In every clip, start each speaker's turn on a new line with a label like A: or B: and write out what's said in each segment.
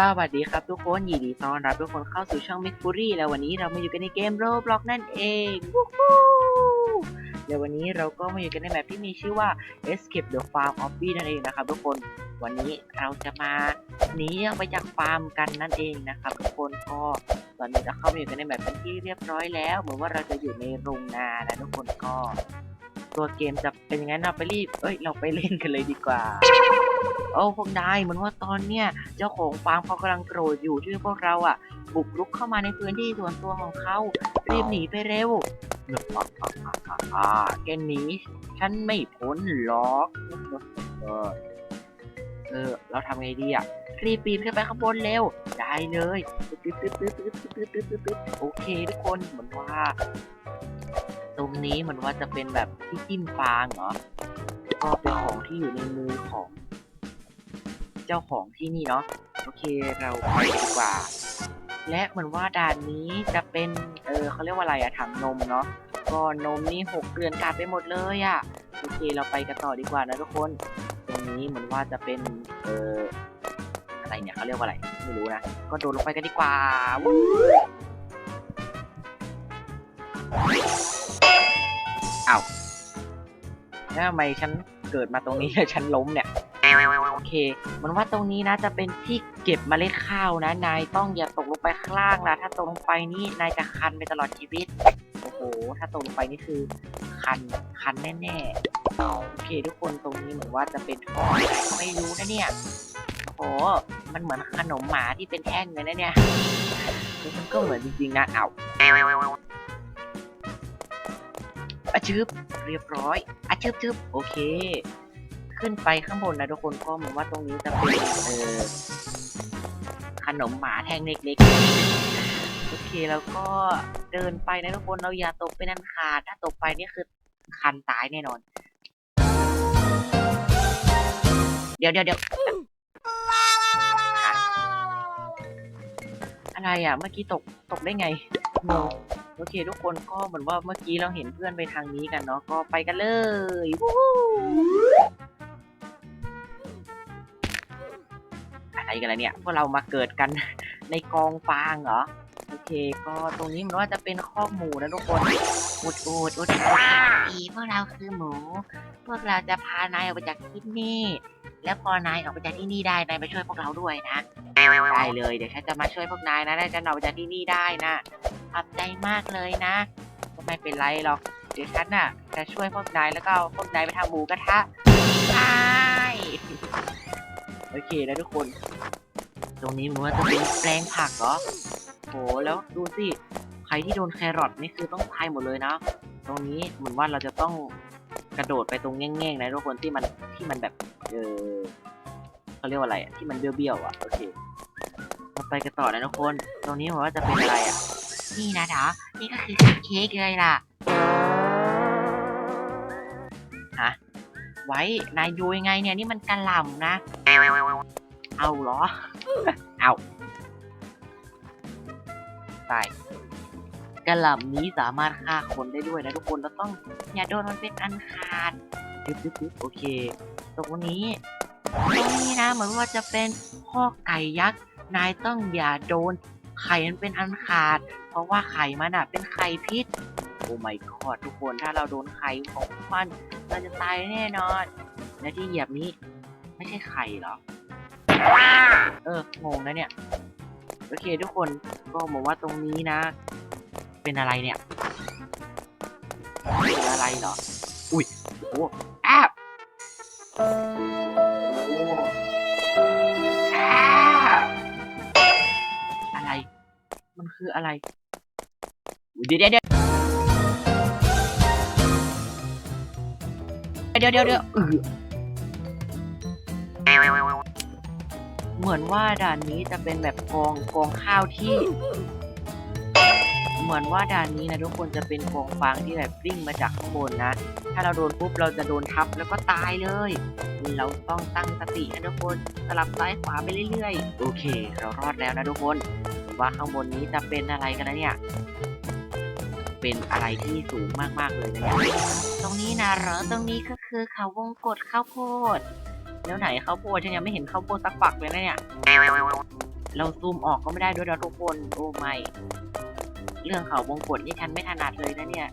A: สวัสดีครับทุกคนยินดีต้อนรับทุกคนเข้าสู่ช่อง m i k f u r y แล้ววันนี้เรามาอยู่กันในเกม Roblox นั่นเองวู้ฮู้เดี๋ยววันนี้เราก็มาอยู่กันในแบบที่มีชื่อว่า Escape the Farm of Bee นั่นเองนะครับทุกคนวันนี้เราจะมาหนีออกไปจากฟาร์มกันนั่นเองนะครับทุกคนก็ตอนนี้เราเข้ามาอยู่กันในแบบเป็นที่เรียบร้อยแล้วเหมือนว่าเราจะอยู่ในโรงนานะทุกคนก็ ตัวเกมจะเป็นยังไงเราไปรีบเอ้ยเราไปเล่นกันเลยดีกว่า โอ้พวกนายเหมือนว่าตอนเนี้ยเจ้าของฟาร์มเขากำลังโกรธอยู่ที่พวกเราอะ บุกรุกเข้ามาในพื้นที่ส่วนตัวของเขารีบหนีไปเร็วอ่าแกหนีฉันไม่พ้นหรอกเออเออ เราทำไงดีอะรีบปีนขึ้นไปข้างบนเร็ว ได้เลยตึ๊ดตึ๊ดตึ๊ดตึ๊ดตึ๊ดตึ๊ดตึ๊ดตึ๊ดตึ๊ดโอเคทุกคนเหมือนว่า ตรงนี้เหมือนว่าจะเป็นแบบที่จิ้มฟางเหรอก็เป็นของที่อยู่ในมือของ เจ้าของที่นี่เนาะโอเคเราไปดีกว่า และเหมือนว่าด่านนี้จะเป็นเออเขาเรียกว่าอะไรอะถังนมเนาะก็นมนี่หกเกลือนกลาดไปหมดเลยอะโอเคเราไปกันต่อดีกว่านะทุกคน ตรงนี้เหมือนว่าจะเป็นเอออะไรเนี่ยเขาเรียกว่าอะไรไม่รู้นะก็โดดลงไปกันดีกว่าวู้อ้าวแล้วทำไมฉันเกิดมาตรงนี้แล้วฉันล้มเนี่ย โอเค มันว่าตรงนี้นะจะเป็นที่เก็บเมล็ดข้าวนะ นายต้องอย่าตกลงไปข้างล่างนะ ถ้าตกลงไปนี่นายจะคันไปตลอดชีวิต โอ้โห ถ้าตกลงไปนี่คือ คัน คันแน่ๆ โอเค ทุกคนตรงนี้เหมือนว่าจะเป็นท่ออะไม่รู้นะเนี่ย โอ้โห มันเหมือนขนมหมาที่เป็นแท่งเลยนะเนี่ยมันก็เหมือนจริงๆนะเอาอะชึบเรียบร้อยอะชึบชึบโอเค ขึ้นไปข้างบนนะทุกคนก็เหมือนว่าตรงนี้จะเป็นเออขนมหมาแท่งเล็กๆ โอเคแล้วก็เดินไปนะทุกคนเราอย่าตกไปนันขาดถ้าตกไปนี่คือคันตายแน่นอน เดี๋ยวเดี๋ยวเดี๋ยวอะไรอะ เมื่อกี้ตกตกได้ไงงงโอเค ทุกคนก็เหมือนว่าเมื่อกี้เราเห็นเพื่อนไปทางนี้กันเนาะก็ไปกันเลย กันล่ะเนี่ยพวกเรามาเกิดกันในกองฟางเหรอโอเค ก็ตรงนี้มันว่าจะเป็นข้อหมูนะทุกคนอุดอุดอุดอุดอีพวกเราคือหมู พวกเราจะพานายออกไปจากที่นี่ แล้วพอนายออกไปจากที่นี่ได้นายมาช่วยพวกเราด้วยนะได้เลยเดี๋ยวฉันจะมาช่วยพวกนายนะได้จะออกไปจากที่นี่ได้นะขอบใจมากเลยนะก็ไม่เป็นไรหรอกเดี๋ยวฉันน่ะจะช่วยพวกนายแล้วก็พวกนายไปทำหมูกระทะ โอเคนะทุกคน ตรงนี้มันว่าจะเป็นแปลงผักเหรอโหแล้วดูสิใครที่โดนแครอทนี่คือต้องตายหมดเลยนะ ตรงนี้เหมือนว่าเราจะต้องกระโดดไปตรงแง่งๆนะทุกคนที่มันที่มันแบบเออเขาเรียกว่าอะไรอะที่มันเบี้ยวๆอะโอเคเราไปกันต่อนะทุกคน ตรงนี้เหมือนว่าจะเป็นอะไรอะนี่นะเนาะนี่ก็คือเค้กเลยล่ะ ไว้ นายดูยังไงเนี่ยนี่มันกระหล่ำนะ เอาเหรอ เอาตายกระหล่ำนี้สามารถฆ่าคนได้ด้วยนะทุกคนเราต้องอย่าโดนมันเป็นอันขาดยึบยึบยึบโอเค ตรงนี้ ตรงนี้นะเหมือนว่าจะเป็นข้อไก่ยักษ์ นายต้องอย่าโดนไข่มันเป็นอันขาด เพราะว่าไข่มันอะเป็นไข่พิษ โอ้ไม่กอดทุกคนถ้าเราโดนไข่ของมัน เราจะตายแน่นอน และที่เหยียบนี้ ไม่ใช่ไข่เหรอ เอองงนะเนี่ย โอเคทุกคนก็บอกว่าตรงนี้นะ เป็นอะไรเนี่ยเป็นอะไรเหรอ อุ้ยโอ้แอบแอบอะไร มันคืออะไรเดี๋ยวเดี๋ยว เดี๋ยวเดี๋ยวเดี๋ยวเออเหมือนว่าด่านนี้จะเป็นแบบกองกองข้าวที่ เหมือนว่าด่านนี้นะทุกคนจะเป็นกองฟางที่แบบวิ่งมาจากข้างบนนะ ถ้าเราโดนปุ๊บเราจะโดนทับแล้วก็ตายเลย เราต้องตั้งสตินะทุกคนสลับซ้ายขวาไปเรื่อยๆ โอเค เรารอดแล้วนะทุกคน ว่าข้างบนนี้จะเป็นอะไรกันนะเนี่ย เป็นอะไรที่สูงมากๆเลยนะเนี่ยตรงนี้นะเหรอตรงนี้ก็คือเขาวงกดข้าวโพดแล้วไหนข้าวโพดฉันยังไม่เห็นข้าวโพดสักฝักเลยนะเนี่ย เราซูมออกก็ไม่ได้ด้วยนะทุกคนโอ้ไม่ เรื่องเขาวงกดนี่ฉันไม่ถนัดเลยนะเนี่ย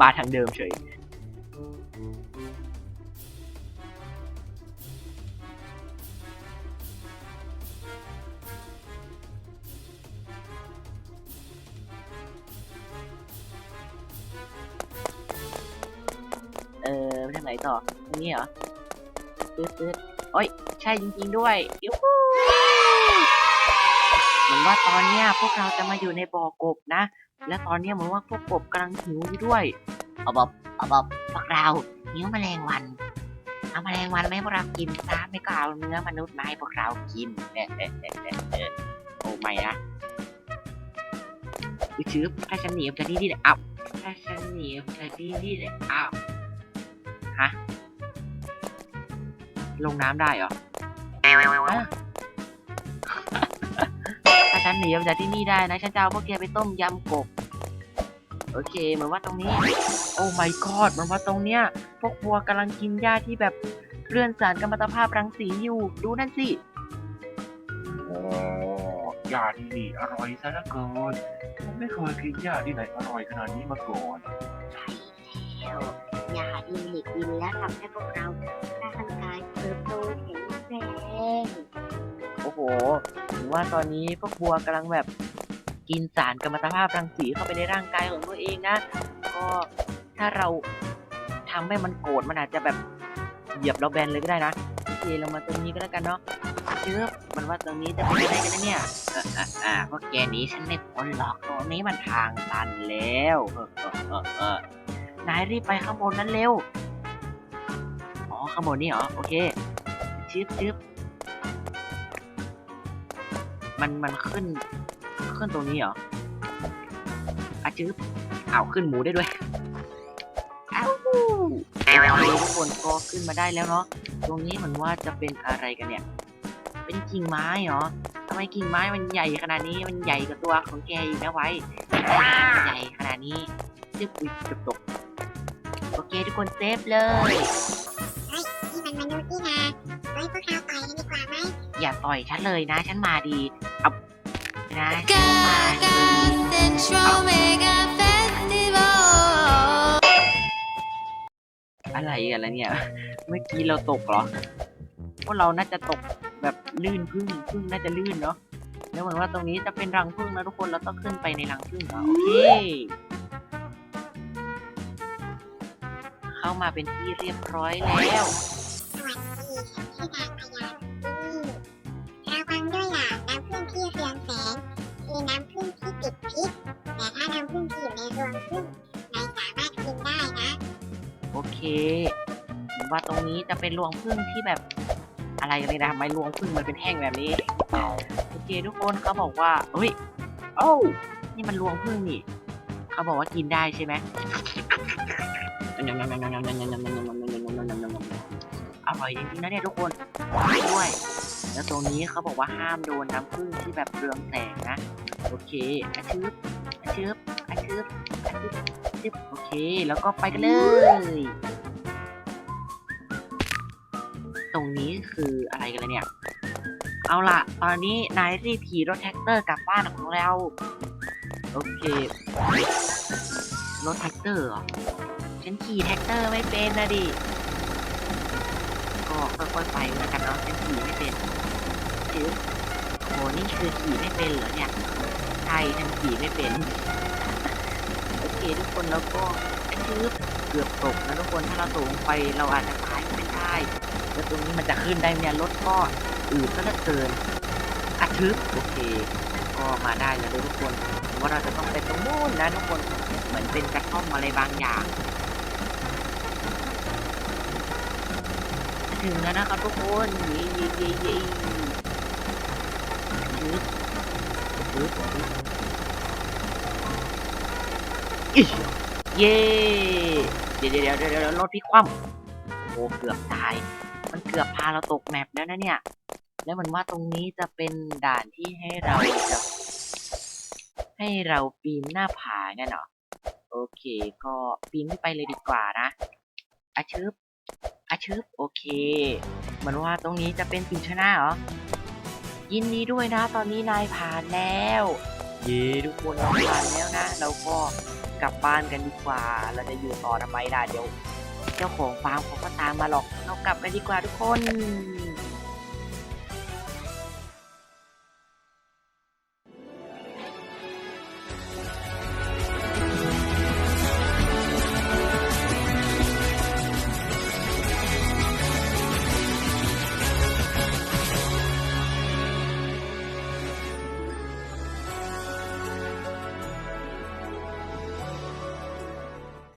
A: มาทางเดิมเฉยเออไปทางไหนต่อตรงนี้เหรอตืดตืดโอ้ย ใช่จริง ๆ ด้วยยูฮู เหมือนว่าตอนเนี้ยพวกเราจะมาอยู่ในบ่อกบนะ และตอนเนี้ยเหมือนว่าพวกกบกำลังหิวอยู่ด้วยเอาบอกเอาบอกพวกเราหิวแมลงวันเอาแมลงวันมาให้พวกเรากินซะไม่ก็เอาเนื้อมนุษย์มาให้พวกเรากินเอะเอะเอะเอะเอะโอ้ไม่นะวิชืบถ้าฉันหนีออกจากที่นี่เนี่ยอ้าวถ้าฉันหนีออกจากที่นี่เนี่ยอ้าวฮะลงน้ำได้เหรอฮะถ้า ฉันหนีออกจากที่นี่ได้นะ ฉันจะเอาพวกแกไปต้มยำกบ โอเคเหมือนว่าตรงนี้ โอ้ my god เหมือนว่าตรงเนี้ย พวกวัวกำลังกินหญ้าที่แบบเรือนสารกัมมันตภาพรังสีอยู่ ดูนั่นสิ
B: โอ้ยาที่นี่อร่อยซะเหลือเกินผมไม่เคยกินยาที่ไหนอร่อยขนาดนี้มาก่อน
C: แล้วยาดินหลีกดินแล้วทำให้พวกเราร่างกายเติบโตแข็งแรง
A: โหถึงว่าตอนนี้พวกวัวกำลังแบบกินสารกัมมันตภาพรังสีเข้าไปในร่างกายของตัวเองนะ ก็ถ้าเราทำให้มันโกรธมันอาจจะแบบเหยียบเราแบนเลยก็ได้นะโอเคเรามาตรงนี้ก็แล้วกันเนาะเชื่อมันว่าตรงนี้จะเป็นอะไรกันนะเนี่ยเอออะอะพวกแกหนี้ฉันไม่พ้นหรอกตรงนี้มันทางตันแล้วเออเออเออเออนายรีบไปข้างบนนั้นเร็ว อ๋อข้างบนนี่เหรอ โอเคชึบชึบ มันมันขึ้น ขึ้นตรงนี้เหรออาจืบอ้าวขึ้นหมูได้ด้วยอ้าวโอเคทุกคนก็ขึ้นมาได้แล้วเนาะตรงนี้เหมือนว่าจะเป็นอะไรกันเนี่ย เป็นกิ่งไม้เหรอทำไมกิ่งไม้มันใหญ่ขนาดนี้มันใหญ่กว่าตัวของแกอีกนะไว้ใหญ่ขนาดนี้จึ๊บอุ๊ยเกือบตกโอเคทุกคนเซฟเลย
C: นี่มันมนุษย์นี่นะเฮ้ยพวกเราต่อยกันดีกว่าไหม
A: อย่าต่อยฉันเลยนะ ฉันมาดี อะฉันมาดี
D: Central Mega Festival
A: อะไรกันแล้วเนี่ย เมื่อกี้เราตกเหรอพวกเราน่าจะตกแบบลื่นพึ่งพึ่งน่าจะลื่นเนาะแล้วเหมือนว่าตรงนี้จะเป็นรังพึ่งนะทุกคนเราต้องขึ้นไปในรังพึ่งเนาโอเคเข้ามาเป็นที่เรียบร้อยแล้ว
C: สวัสดีฉันชื่อนางพญาที่นี่ระวังด้วยล่ะน้ำผึ้งที่เรือง รวงผึ้งนายสามารถกินได้นะ
A: โอเคเหมือนว่าตรงนี้จะเป็นรวงพึ่งที่แบบอะไรกันเลยนะทำไมรวงพึ่งมันเป็นแห้งแบบนี้โอเคทุกคนเขาบอกว่าเฮ้ยโอ้านี่มันรวงพึ่งนี่เขาบอกว่ากินได้ใช่ไหมอร่อยจริงๆนะเนี่ยทุกคนด้วยแล้วตรงนี้เขาบอกว่าห้ามโดนน้ำผึ้งที่แบบเรืองแสงนะ โอเคอาชืบ อาชืบอาชืบอาชืบอาชืบโอเค แล้วก็ไปกันเลย ตรงนี้คืออะไรกันเลยเนี่ย เอาล่ะ ตอนนี้นายรีบขี่รถแท็กเตอร์กลับบ้านของเรา โอเค รถแท็กเตอร์เหรอ ฉันขี่แท็กเตอร์ไม่เป็นนะดิ ก็ค่อยๆไปแล้วกันเนาะ ฉันขี่ไม่เป็นจื๊บโหนี่คือขี่ไม่เป็นเหรอเนี่ย ช่ฉันขี่ไม่เป็น โอเคทุกคนแล้วก็จื๊บเกือบตกนะทุกคนถ้าเราตกลงไปเราอาจจะตายไม่ได้แล้วตรงนี้มันจะขึ้นได้เนี่ยรถก็อืดก็เหลือเกินอัดทึบโอเค ก็มาได้แล้วทุกคนว่าเราจะต้องไปตรงนู้นนะทุกคนเหมือนเป็นกระท่อมอะไรบางอย่างถึงแล้วนะครับทุกคนเย่เย่เย่เย่ทึบ อิเย่เดี๋ยวเดี๋ยวเดี๋ยวเดี๋ยวรถพิคว่ำโอ้เกือบตาย มันเกือบพาเราตกแมปแล้วนะเนี่ย แล้วเหมือนว่าตรงนี้จะเป็นด่านที่ให้เราจะให้เราปีนหน้าผาเงั้นเหรอโอเค ก็ปีนขึ้นไปเลยดีกว่านะอาชึบอาชึบโอเคเหมือนว่าตรงนี้จะเป็นจุดชนะเหรอ ยินดีด้วยนะ ตอนนี้นายผ่านแล้ว เย้ทุกคนเราผ่านแล้วนะ เราก็กลับบ้านกันดีกว่า เราจะอยู่ต่อทำไมล่ะเดี๋ยว เจ้าของฟาร์มเขาก็ตามมาหรอก เรากลับกันดีกว่าทุกคน